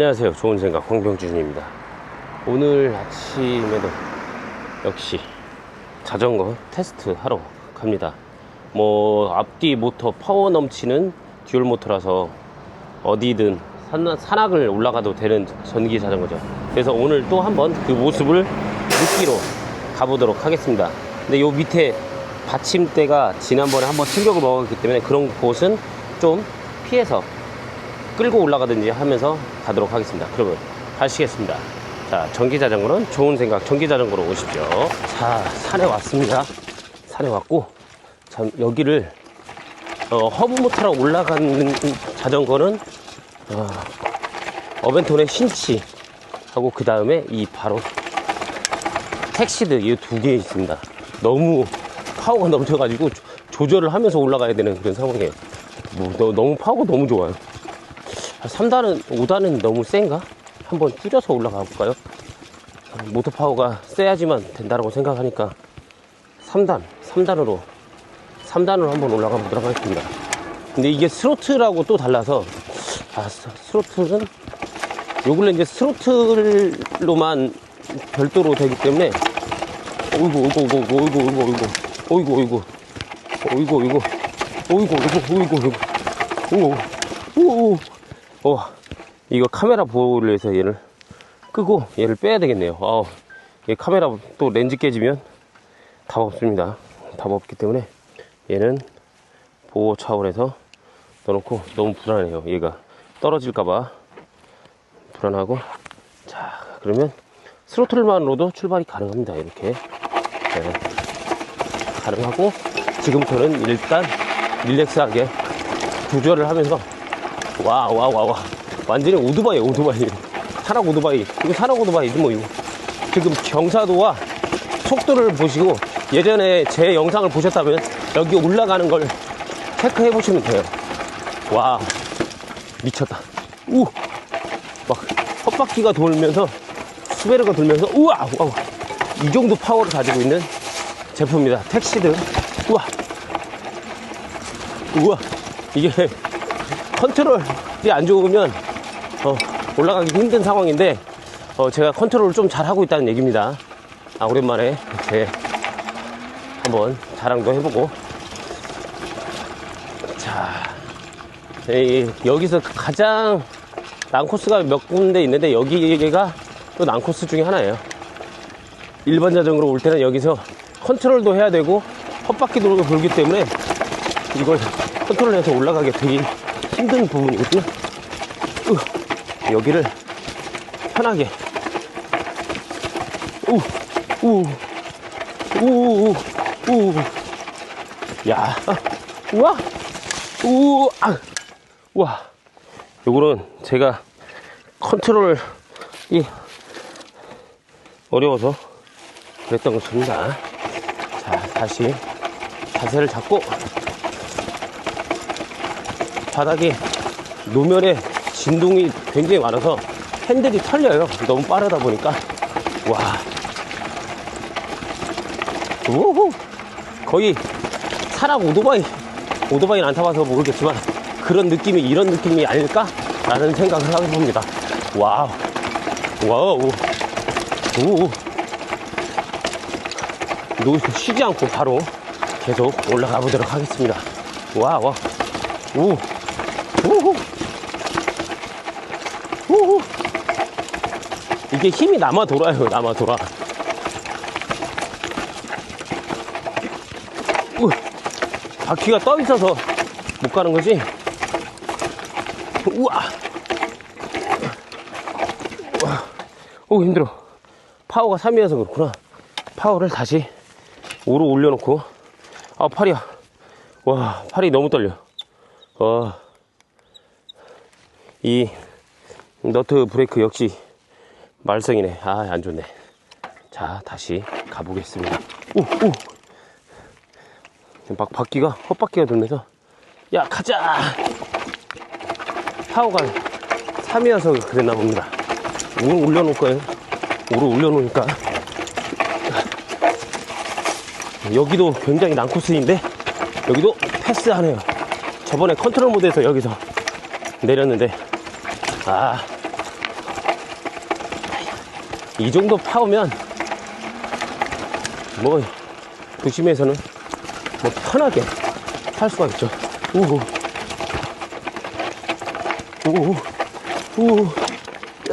안녕하세요. 좋은 생각 황병준입니다. 오늘 아침에도 역시 자전거 테스트 하러 갑니다. 뭐 앞뒤 모터 파워 넘치는 듀얼 모터라서 어디든 산, 산악을 올라가도 되는 전기 자전거죠. 그래서 오늘 또 한번 그 모습을 느끼러 가보도록 하겠습니다. 근데 요 밑에 받침대가 지난번에 한번 충격을 먹었기 때문에 그런 곳은 좀 피해서 끌고 올라가든지 하면서 가도록 하겠습니다. 그러면 가시겠습니다. 자, 전기 자전거는 좋은 생각, 전기 자전거로 오십시오. 자, 산에 왔습니다. 산에 왔고, 참, 여기를, 어, 허브 모터랑 올라가는 자전거는, 어, 어벤톤의 신치 하고, 그 다음에 이 바로 택시드 이두 개 있습니다. 너무 파워가 넘쳐가지고 조- 조절을 하면서 올라가야 되는 그런 상황이에요. 뭐, 너, 너무 파워가 너무 좋아요. 3단은, 5단은 너무 센가? 한번 줄여서 올라가 볼까요? 모터 파워가 세야지만 된다고 생각하니까 3단, 3단으로, 3단으로 한번 올라가 보도록 하겠습니다. 근데 이게 스로틀하고 또 달라서, 아, 스- 스로틀은, 요 근래 이제 스로틀로만 별도로 되기 때문에, 어이구, 어이구, 어이구, 어이구, 어이구, 어이구, 어이구, 어이구, 어이구, 어이구, 어이구, 어이구, 어이구, 어이구, 오, 이거 카메라 보호를 위해서 얘를 끄고 얘를 빼야 되겠네요. 아, 얘 카메라 또 렌즈 깨지면 답 없습니다. 답 없기 때문에 얘는 보호 차원에서 넣어놓고 너무 불안해요. 얘가 떨어질까봐 불안하고 자 그러면 스로틀만으로도 출발이 가능합니다. 이렇게 네. 가능하고 지금부터는 일단 릴렉스하게 조절을 하면서 와, 와, 와, 와. 완전히 오토바이, 오토바이. 산악 오토바이. 이거 산악 오토바이지, 뭐, 이거. 지금 경사도와 속도를 보시고 예전에 제 영상을 보셨다면 여기 올라가는 걸 체크해 보시면 돼요. 와, 미쳤다. 우! 막, 헛바퀴가 돌면서, 스베르가 돌면서, 우와! 우와! 이 정도 파워를 가지고 있는 제품입니다. 택시드. 우와! 우와! 이게 컨트롤이 안 좋으면 어, 올라가기 힘든 상황인데 어, 제가 컨트롤을 좀 잘하고 있다는 얘기입니다. 아, 오랜만에 이렇게 한번 자랑도 해보고 자 이, 여기서 가장 난코스가 몇 군데 있는데 여기가 또 난코스 중에 하나예요. 일반 자전거로 올 때는 여기서 컨트롤도 해야 되고 헛바퀴도 돌기 때문에 이걸 컨트롤해서 올라가기 되게 힘든 부분이거든요. 으, 여기를 편하게 우, 우, 우, 우, 우, 야, 우와, 우, 아, 우와. 요거는 제가 컨트롤이 어려워서 그랬던 것입니다. 자, 다시 자세를 잡고 바닥에 노면에 진동이 굉장히 많아서 핸들이 털려요. 너무 빠르다 보니까. 와. 우후. 거의 산악 오토바이, 오토바이는 안 타봐서 모르겠지만 그런 느낌이 이런 느낌이 아닐까 라는 생각을 하게 봅니다. 와우. 와우. 오. 노, 쉬지 않고 바로 계속 올라가 보도록 하겠습니다. 와, 와. 오. 오호. 오호. 이게 힘이 남아 돌아요, 남아 돌아. 우. 바퀴가 떠 있어서 못 가는 거지? 우와. 우와. 오, 힘들어. 파워가 3이어서 그렇구나. 파워를 다시 5로 올려놓고. 아, 팔이야. 와, 팔이 너무 떨려. 어, 이 너트 브레이크 역시 말썽이네. 아, 안 좋네. 자, 다시 가보겠습니다. 오, 오. 막 바퀴가, 헛바퀴가 돌면서, 야, 가자! 파워가 3이어서 그랬나 봅니다. 5로 올려놓을 거예요. 5로 올려놓으니까. 여기도 굉장히 난코스인데, 여기도 패스하네요. 저번에 컨트롤 모드에서 여기서 내렸는데, 아, 이 정도 파오면 뭐 도심에서는 뭐 편하게 탈 수가 있죠. 우후. 우후. 우후.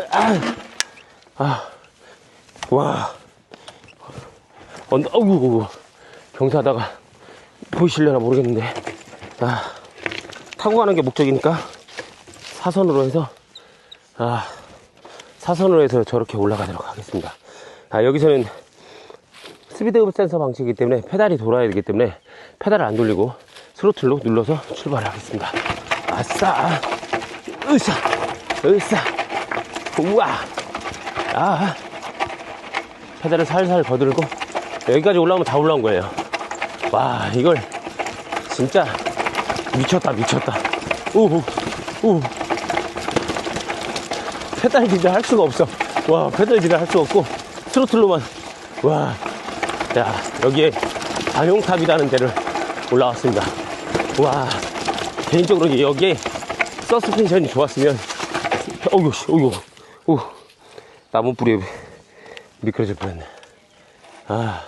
아. 아. 와. 언, 어우. 경사하다가 보이실려나 모르겠는데. 아. 타고 가는 게 목적이니까 사선으로 해서 아. 사선으로 해서 저렇게 올라가도록 하겠습니다. 아, 여기서는 스피드업 센서 방식이기 때문에 페달이 돌아야 되기 때문에 페달을 안 돌리고 스로틀로 눌러서 출발을 하겠습니다. 아싸! 으쌰! 으쌰! 우와! 아! 페달을 살살 거들고 여기까지 올라오면 다 올라온 거예요. 와, 이걸 진짜 미쳤다, 미쳤다. 우후, 우후. 페달 진짜 할 수가 없어. 와, 페달 진짜 할 수가 없고, 트로틀로만. 와, 야, 여기에 단용탑이라는 데를 올라왔습니다. 와, 개인적으로 여기에 서스펜션이 좋았으면, 씨, 어이구, 오, 나무 뿌리에 미끄러질 뻔했네. 아,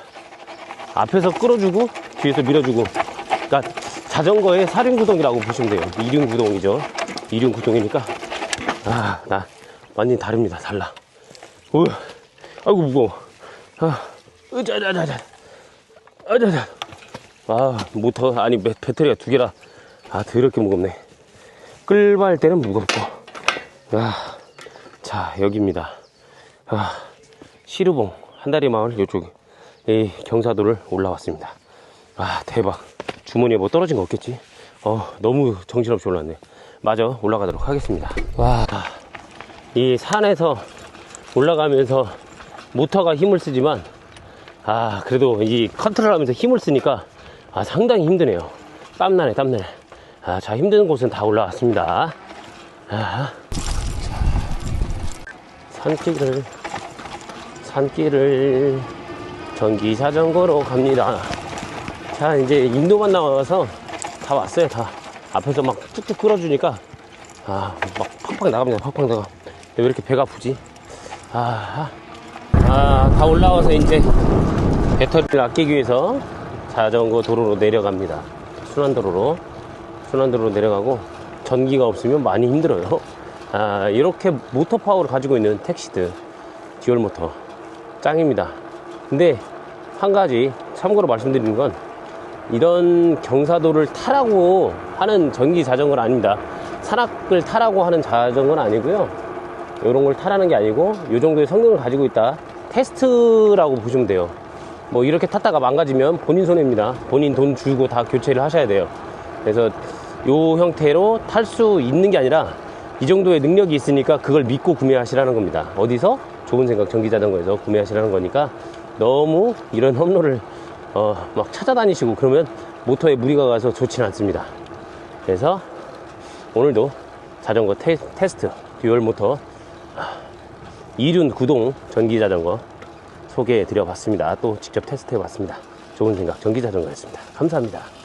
앞에서 끌어주고, 뒤에서 밀어주고. 그니까, 자전거의 사륜구동이라고 보시면 돼요. 이륜구동이죠. 이륜구동이니까. 아, 나 완전히 다릅니다. 달라. 오, 아이고 무거워. 아, 으자자자자, 으자자. 아, 모터 아니 배, 배터리가 두 개라. 아, 더럽게 무겁네. 끌발 때는 무겁고. 아, 자 여기입니다. 아, 시루봉 한다리 마을 이쪽 이 경사도를 올라왔습니다. 아, 대박. 주머니에 뭐 떨어진 거 없겠지? 어, 너무 정신없이 올랐네. 마저 올라가도록 하겠습니다. 와, 이 산에서 올라가면서 모터가 힘을 쓰지만, 아, 그래도 이 컨트롤 하면서 힘을 쓰니까, 아, 상당히 힘드네요. 땀나네, 땀나네. 아, 자, 힘든 곳은 다 올라왔습니다. 아, 산길을, 산길을 전기 자전거로 갑니다. 자, 이제 인도만 나와서 다 왔어요, 다. 앞에서 막 툭툭 끌어주니까, 아, 막 팍팍 나갑니다, 팍팍 나가. 왜 이렇게 배가 아프지? 아, 아, 다 올라와서 이제 배터리를 아끼기 위해서 자전거 도로로 내려갑니다. 순환도로로. 순환도로로 내려가고, 전기가 없으면 많이 힘들어요. 아, 이렇게 모터 파워를 가지고 있는 택시드, 듀얼 모터. 짱입니다. 근데, 한 가지 참고로 말씀드리는 건, 이런 경사도를 타라고 하는 전기 자전거는 아닙니다. 산악을 타라고 하는 자전거는 아니고요. 이런 걸 타라는 게 아니고 이 정도의 성능을 가지고 있다. 테스트라고 보시면 돼요. 뭐 이렇게 탔다가 망가지면 본인 손해입니다. 본인 돈 주고 다 교체를 하셔야 돼요. 그래서 이 형태로 탈 수 있는 게 아니라 이 정도의 능력이 있으니까 그걸 믿고 구매하시라는 겁니다. 어디서? 좋은 생각 전기 자전거에서 구매하시라는 거니까 너무 이런 험로를 어, 막 찾아다니시고 그러면 모터에 무리가 가서 좋지는 않습니다. 그래서 오늘도 자전거 테, 테스트 듀얼 모터 이륜 구동 전기 자전거 소개해 드려 봤습니다. 또 직접 테스트 해 봤습니다. 좋은 생각 전기 자전거였습니다. 감사합니다.